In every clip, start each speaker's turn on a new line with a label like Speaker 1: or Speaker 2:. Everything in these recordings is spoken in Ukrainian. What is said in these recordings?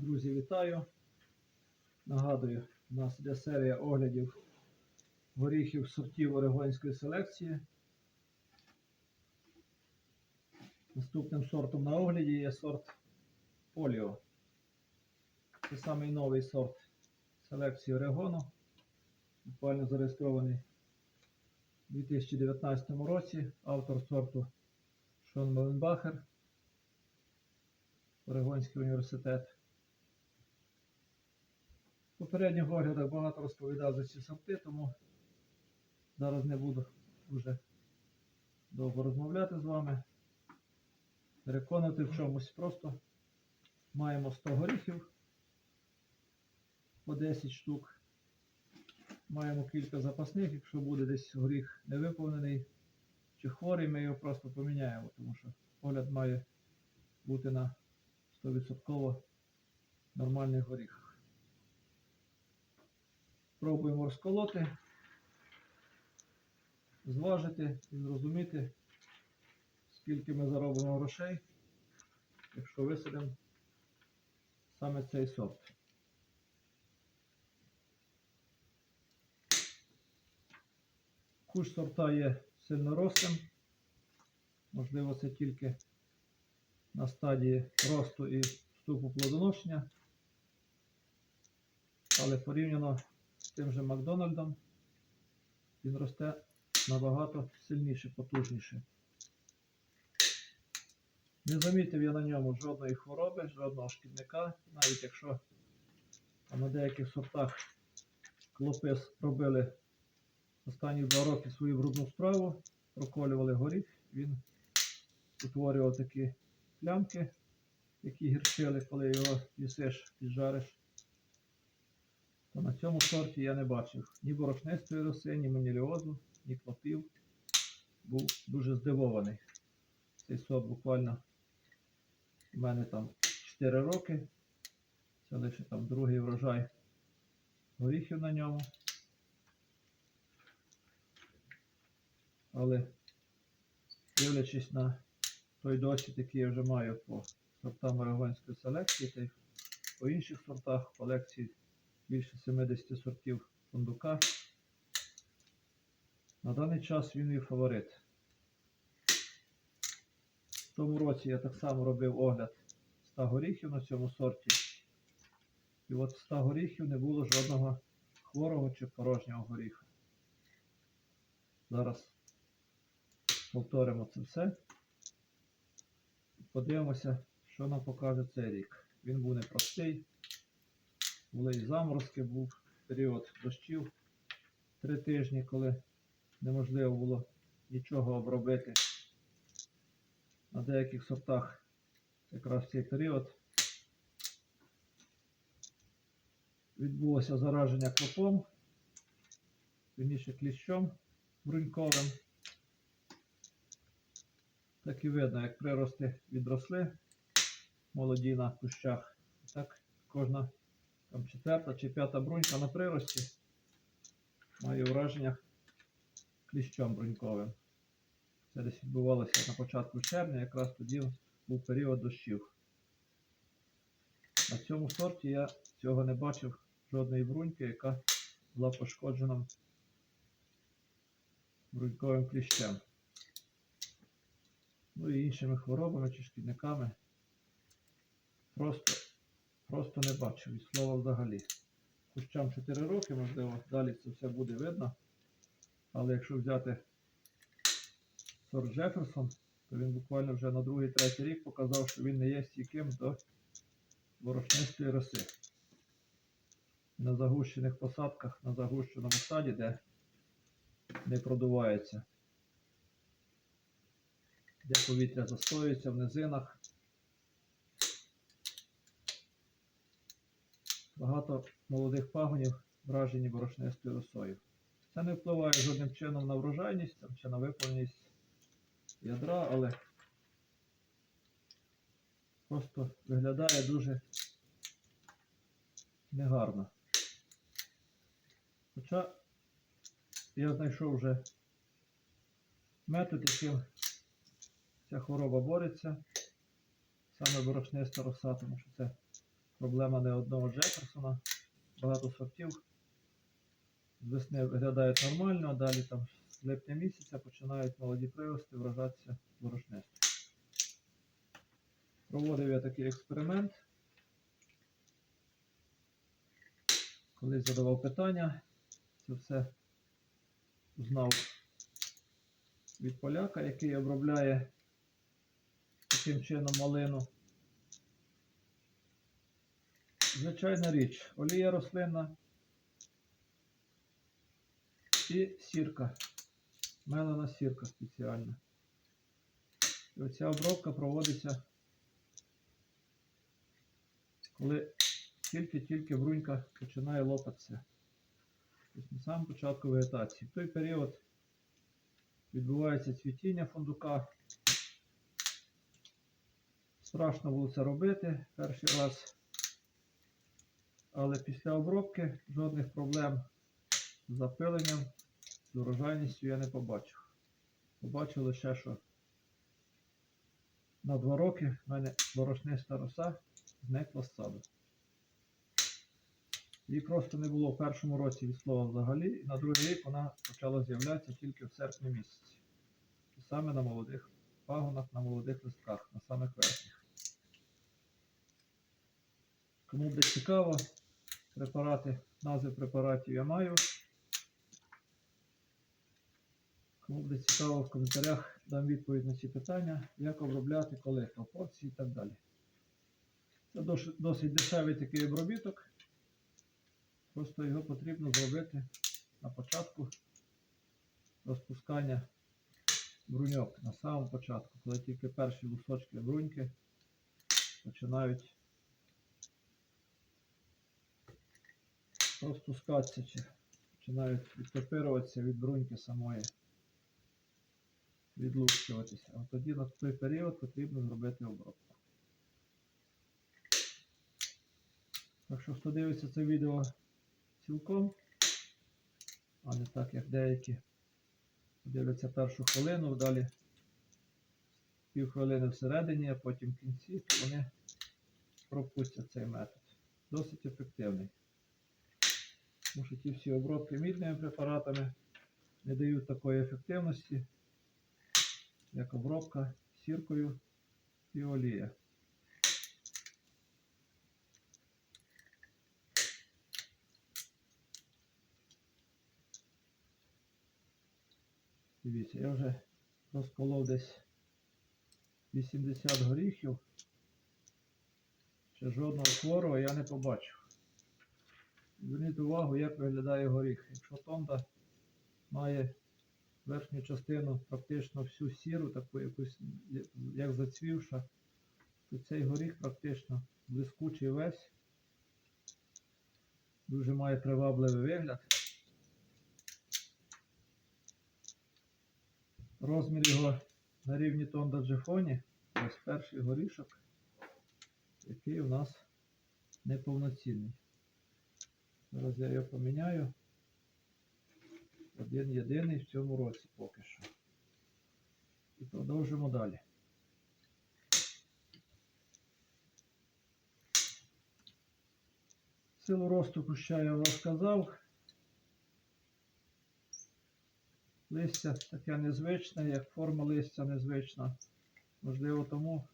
Speaker 1: Друзі, вітаю. Нагадую, у нас йде серія оглядів горіхів сортів орегонської селекції. Наступним сортом на огляді є сорт Поліо. Це самий новий сорт селекції Орегону. Буквально зареєстрований у 2019 році. Автор сорту Шон Меленбахер. Орегонський університет. Попередніх оглядах багато розповідав за ці сорти, тому зараз не буду дуже довго розмовляти з вами. Переконати в чомусь просто маємо 100 горіхів по 10 штук. Маємо кілька запасних, якщо буде десь горіх невиповнений чи хворий, ми його просто поміняємо, тому що огляд має бути на 100% нормальних горіхах. Пробуємо розколоти, зважити і зрозуміти, скільки ми заробимо грошей, якщо висадимо саме цей сорт. Куш сорта є сильнорослим, можливо, це тільки на стадії росту і вступу плодоношення. Але порівняно тим же Макдональдом він росте набагато сильніше, потужніше. Не замітив я на ньому жодної хвороби, жодного шкідника, навіть якщо на деяких сортах клопи робили останні два роки свою брудну справу, проколювали горіх, він утворював такі плямки, які гірчили, коли його їсиш, піджариш. То на цьому сорті я не бачив ні борошнистої роси, ні маніліозу, ні клопів. Був дуже здивований. Цей сорт буквально у мене там 4 роки. Це лише там другий врожай горіхів на ньому. Але дивлячись на той досвід, який я вже маю по сортам орегонської селекції, та й по інших сортах колекції більше 70 сортів фундука. На даний час він мій фаворит. В тому році я так само робив огляд 100 горіхів на цьому сорті. І от 100 горіхів не було жодного хворого чи порожнього горіха. Зараз повторимо це все. Подивимося, що нам покаже цей рік. Він був непростий. Були і заморозки, був період дощів три тижні, коли неможливо було нічого обробити. На деяких сортах якраз в цей період відбулося зараження клопом, пізніше кліщом бруньковим. Так і видно, як прирости відросли молоді на кущах. Так кожна там четверта чи п'ята брунька на прирості має враження кліщом бруньковим. Це десь відбувалося на початку червня, якраз тоді був період дощів. На цьому сорті я цього не бачив жодної бруньки, яка була пошкоджена бруньковим кліщем. Ну і іншими хворобами чи шкідниками. Просто, просто не бачив і слова взагалі. Кущам 4 роки, можливо, далі це все буде видно. Але якщо взяти сорт Джеферсон, то він буквально вже на другий-третій рік показав, що він не є стійким до борошнистої роси. На загущених посадках, на загущеному саді, де не продувається, де повітря застоюється в низинах. Багато молодих пагонів вражені борошнистою росою. Це не впливає жодним чином на врожайність там, чи на виповненість ядра, але просто виглядає дуже негарно. Хоча я знайшов вже метод, яким ця хвороба бореться, саме борошниста роса, тому що це проблема не одного Джеферсона. Багато сортів. З весни виглядають нормально, далі там з липня місяця починають молоді прирости вражатися борошнистою. Проводив я такий експеримент. Колись задавав питання, це все знав від поляка, який обробляє таким чином малину. Звичайна річ, олія рослинна і сірка. Мелена сірка спеціальна. І оця обробка проводиться, коли тільки-тільки брунька починає лопатися. Тобто на самому початку вегетації. В той період відбувається цвітіння фундука. Страшно було це робити перший раз. Але після обробки жодних проблем з запиленням, з урожайністю я не побачив. Побачив лише, що на два роки в мене борошниста роса зникла з саду. Її просто не було в першому році від слова взагалі, і на другий рік вона почала з'являтися тільки в серпні місяці. І саме на молодих пагонах, на молодих листках, на самих верхніх. Кому буде цікаво, препарати, назви препаратів я маю. Кому буде цікаво, в коментарях дам відповідь на ці питання, як обробляти, коли, пропорції і так далі. Це досить, дешевий такий обробіток. Просто його потрібно зробити на початку розпускання бруньок. На самому початку, коли тільки перші лусочки бруньки починають розпускатися чи починають відтопируватися від бруньки самої, відлущуватися. А тоді на той період потрібно зробити обробку. Так що хто дивиться це відео цілком, а не так, як деякі дивляться першу хвилину, далі півхвилини всередині, а потім в кінці, то вони пропустять цей метод. Досить ефективний. Тому що ті всі обробки мідними препаратами не дають такої ефективності, як обробка сіркою і олія. Дивіться, я вже розколов десь 80 горіхів. Ще жодного хворого я не побачив. Зверніть увагу, як виглядає горіх. Якщо тонда має верхню частину практично всю сіру, таку якусь, як зацвівша, то цей горіх практично блискучий весь. Дуже має привабливий вигляд. Розмір його на рівні тонда джефоні. Ось перший горішок, який у нас неповноцінний. Зараз я його поміняю. Один єдиний в цьому році поки що. І продовжимо далі. Силу росту куща я вам розказав. Листя таке незвичне, як форма листя незвична. Можливо, тому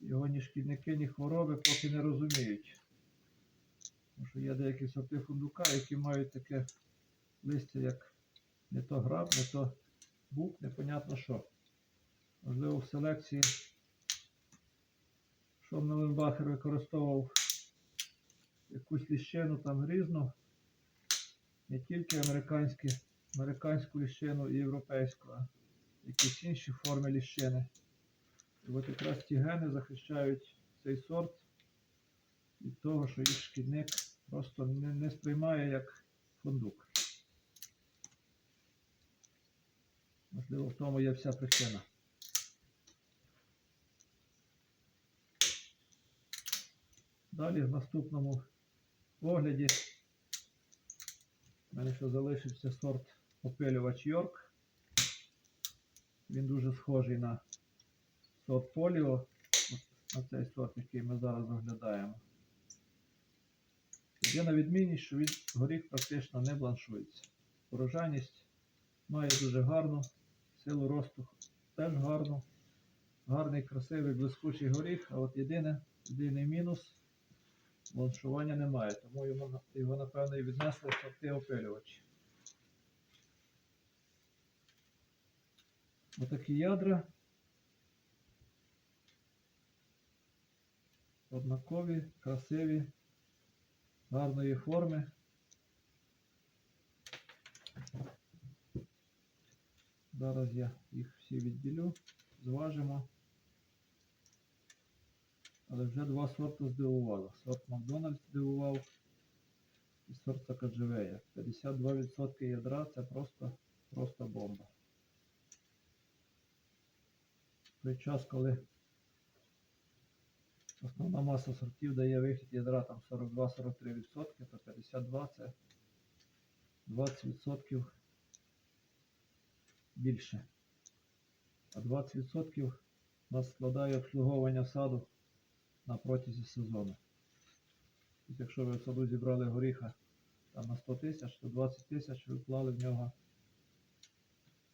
Speaker 1: його ні шкідники, ні хвороби поки не розуміють. Тому що є деякі сорти фундука, які мають таке листя, як не то граб, не то бук, непонятно що. Можливо, в селекції Шомнеленбахер використовував якусь ліщину там різну, не тільки американські, американську ліщину і європейську, а якісь інші форми ліщини. І от якраз ті гени захищають цей сорт від того, що їх шкідник просто не, не сприймає як фундук. Можливо, в тому є вся причина. Далі в наступному огляді в мене ще залишився сорт опилювач Йорк. Він дуже схожий на сорт поліо. На цей сорт, який ми зараз оглядаємо. Єдина відмінність, що він горіх практично не бланшується. Урожайність має дуже гарну, силу росту теж гарну. Гарний, красивий, блискучий горіх, а от єдине, єдиний мінус бланшування немає, тому йому, його, напевно, і віднесли в сорти опилювачі. Отакі ядра. Однакові, красиві, гарної форми. Зараз я їх всі відділю, зважимо. Але вже два сорти здивувало. Сорт Макдональдс здивував і сорт Сакаджевея. 52% ядра це просто, просто бомба. Той час, коли основна маса сортів дає вихід ядра там 42-43%, то 52 це 20% більше. А 20% у нас складає обслуговування саду на протязі сезону. Тобто, якщо ви в саду зібрали горіха там, на 100 тисяч, то 20 тисяч ви вклали в нього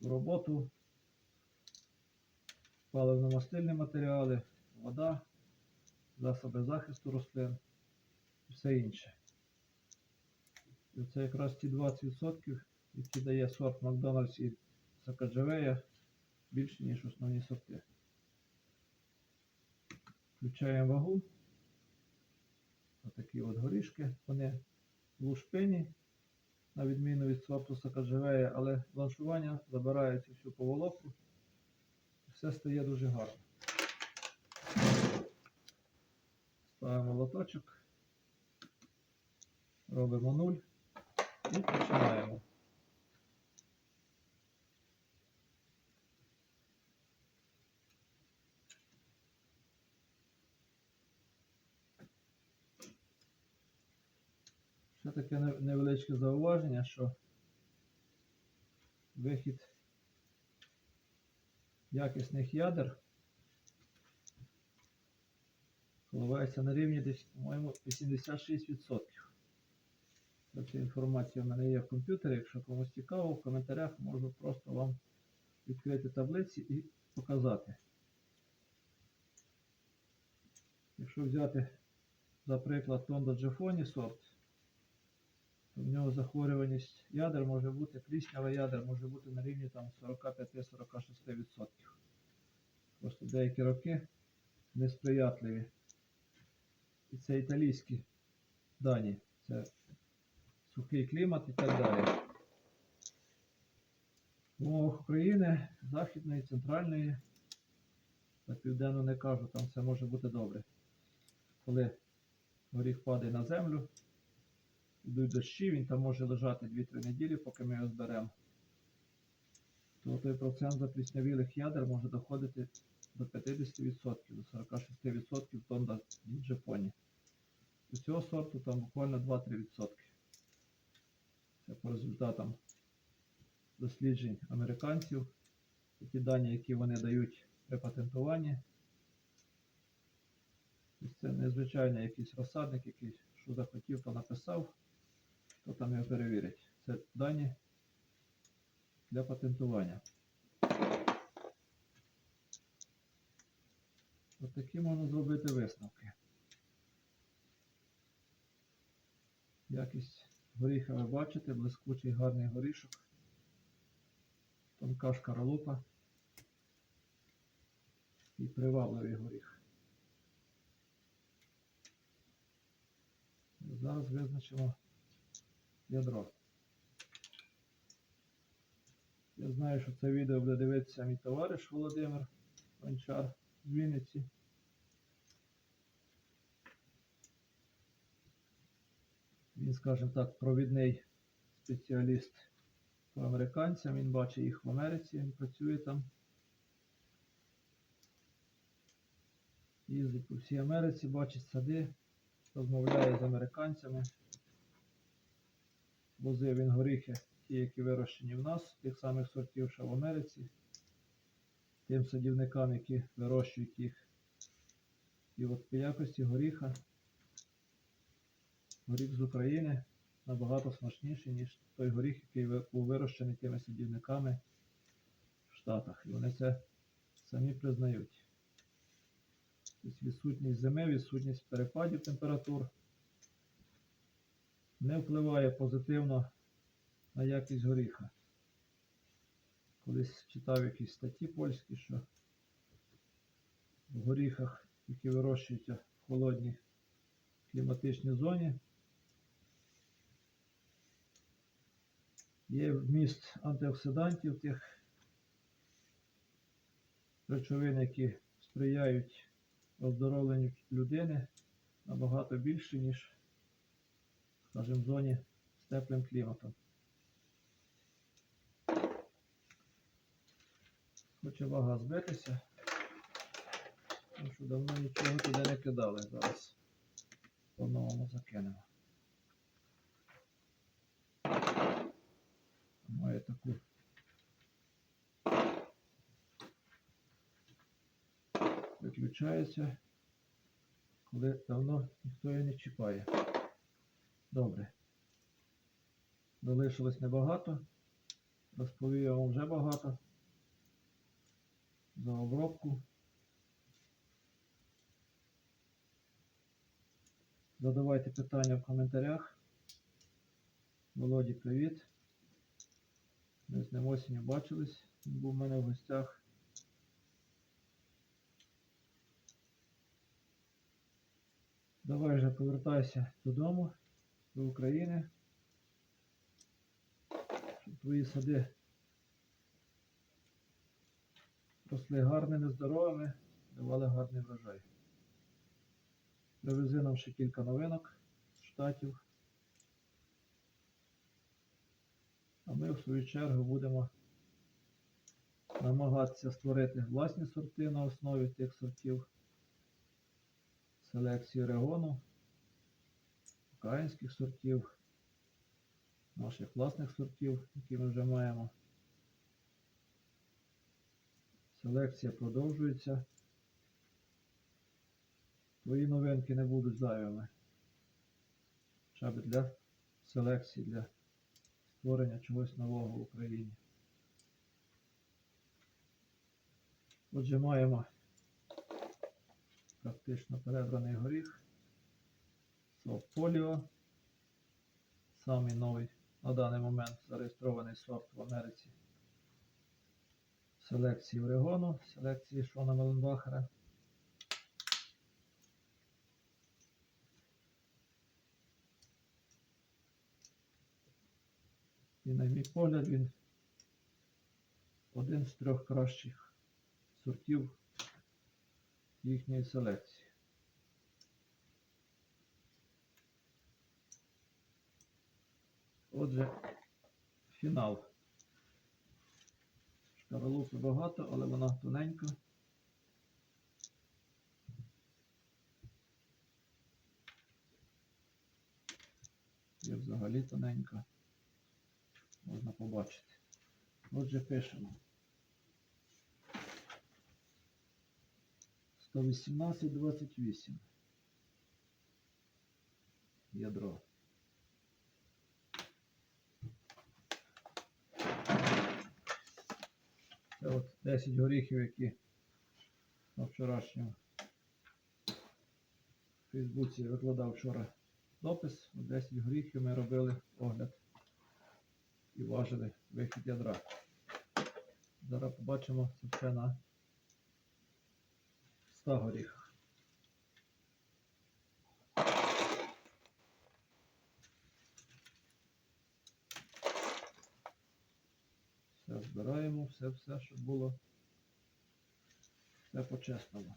Speaker 1: в роботу, паливно-мастильні матеріали, вода, засоби захисту рослин і все інше. І це якраз ті 20%, які дає сорт Макдональдс і Сакаджавея більше, ніж основні сорти. Включаємо вагу. Отакі от горішки. Вони лушпині, на відміну від сорту Сакаджавея, але бланшування забирає цю всю поволоку. Все стає дуже гарно. Ставимо лоточок, робимо нуль і починаємо. Ще таке невеличке зауваження, що вихід якісних ядер коливається на рівні десь, по-моєму, 86%. Ця інформація в мене є в комп'ютері. Якщо комусь цікаво, в коментарях можу просто вам відкрити таблиці і показати. Якщо взяти, за приклад, Тондо Джефоні сорт, то в нього захворюваність ядер може бути, пліснява ядер може бути на рівні там 45-46%. Просто деякі роки несприятливі. І це італійські дані. Це сухий клімат і так далі. В умовах України, Західної, Центральної та Південно не кажу, там все може бути добре. Коли горіх падає на землю, йдуть дощі, він там може лежати 2-3 неділі, поки ми його зберемо. То той процент запліснявілих ядер може доходити до 50%, до 46% тонда в Джапоні. У цього сорту там буквально 2-3%. Це по результатам досліджень американців. Ті дані, які вони дають при патентуванні. Це незвичайний якийсь розсадник, який що захотів, то написав, хто там його перевірить. Це дані для патентування. Ось такі можна зробити висновки. Якість горіха ви бачите, блискучий гарний горішок, тонка шкаралупа і привабливий горіх. Зараз визначимо ядро. Я знаю, що це відео буде дивитися мій товариш Володимир Гончар Вінниці. Він, скажімо так, провідний спеціаліст по американцям. Він бачить їх в Америці, він працює там. Їздить по всій Америці, бачить сади, розмовляє з американцями. Возив він горіхи, ті, які вирощені в нас, тих самих сортів, що в Америці, тим садівникам, які вирощують їх І от по якості горіха, горіх з України набагато смачніший, ніж той горіх, який був вирощений тими садівниками в Штатах. І вони це самі признають. Тобто відсутність зими, відсутність перепадів температур не впливає позитивно на якість горіха. Колись читав якісь статті польські, що в горіхах, які вирощуються в холодній кліматичній зоні, є вміст антиоксидантів тих речовин, які сприяють оздоровленню людини набагато більше, ніж, скажімо, в зоні з теплим кліматом. Хоче вага збитися, тому що давно нічого туди не кидали. Зараз по-новому закинемо. Має таку виключається, коли давно ніхто її не чіпає. Добре. Залишилось небагато. Розповів я вам вже багато за обробку. Задавайте питання в коментарях. Володі, привіт. Ми з ним осінню бачились. Він був у мене в гостях. Давай вже повертайся додому, до України. Щоб твої сади росли гарними, здоровими, давали гарний врожай. Привези нам ще кілька новинок з штатів. А ми в свою чергу будемо намагатися створити власні сорти на основі тих сортів селекції регону, українських сортів, наших власних сортів, які ми вже маємо. Селекція продовжується. Твої новинки не будуть зайвими. Б для селекції, для створення чогось нового в Україні. Отже, маємо практично перебраний горіх. Сорт поліо. Самий новий на даний момент зареєстрований сорт в Америці. Селекції Орегону, селекції Шона Меленбахера. І на мій погляд він один з трьох кращих сортів їхньої селекції. Отже, фінал. Шкаралупи багато, але вона тоненька. Є взагалі тоненька. Можна побачити. Отже, пишемо. 118-28. Ядро. Це от 10 горіхів, які на вчорашньому Фейсбуці викладав вчора допис. 10 горіхів ми робили огляд і важили вихід ядра. Зараз побачимо це все на 100 горіхах. Все збираємо, все, все, щоб було все по-чесному.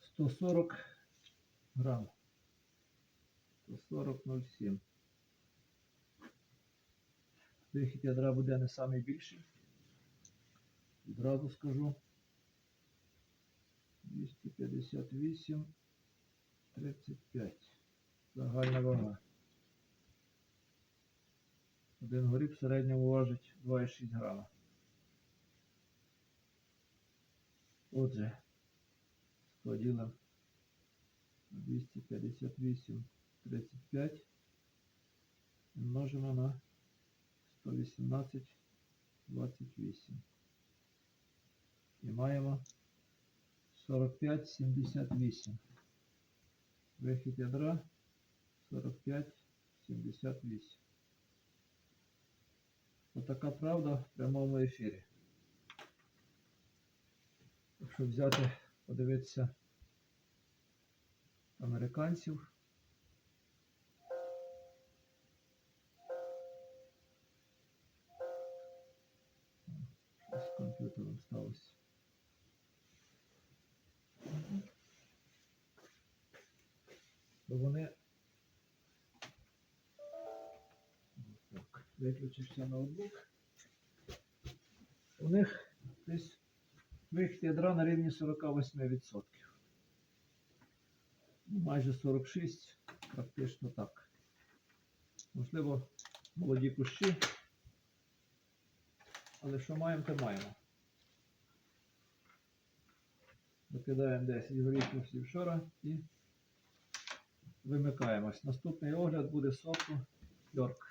Speaker 1: Сто сорок грам. Сто сорок ноль сім. Вихід ядра буде не самий більший. Відразу скажу. 258, 35. Загальна вага. Один горіх в середньому важить 2,6 грама. Отже, 100 на 258, 35 і множимо на 118, 28. І маємо 45, 78. Вихід ядра 45, 78. Отака правда в прямому ефірі. Якщо взяти, подивитися американців. Комп'ютером сталося. То вони. Так, виключився ноутбук. У них десь вихід ядра на рівні 48%. Ну, Майже 46, практично так. Можливо, молоді кущі. Але що маємо, то маємо. Викидаємо 10 горіхів всі вчора і вимикаємось. Наступний огляд буде соку Йорк.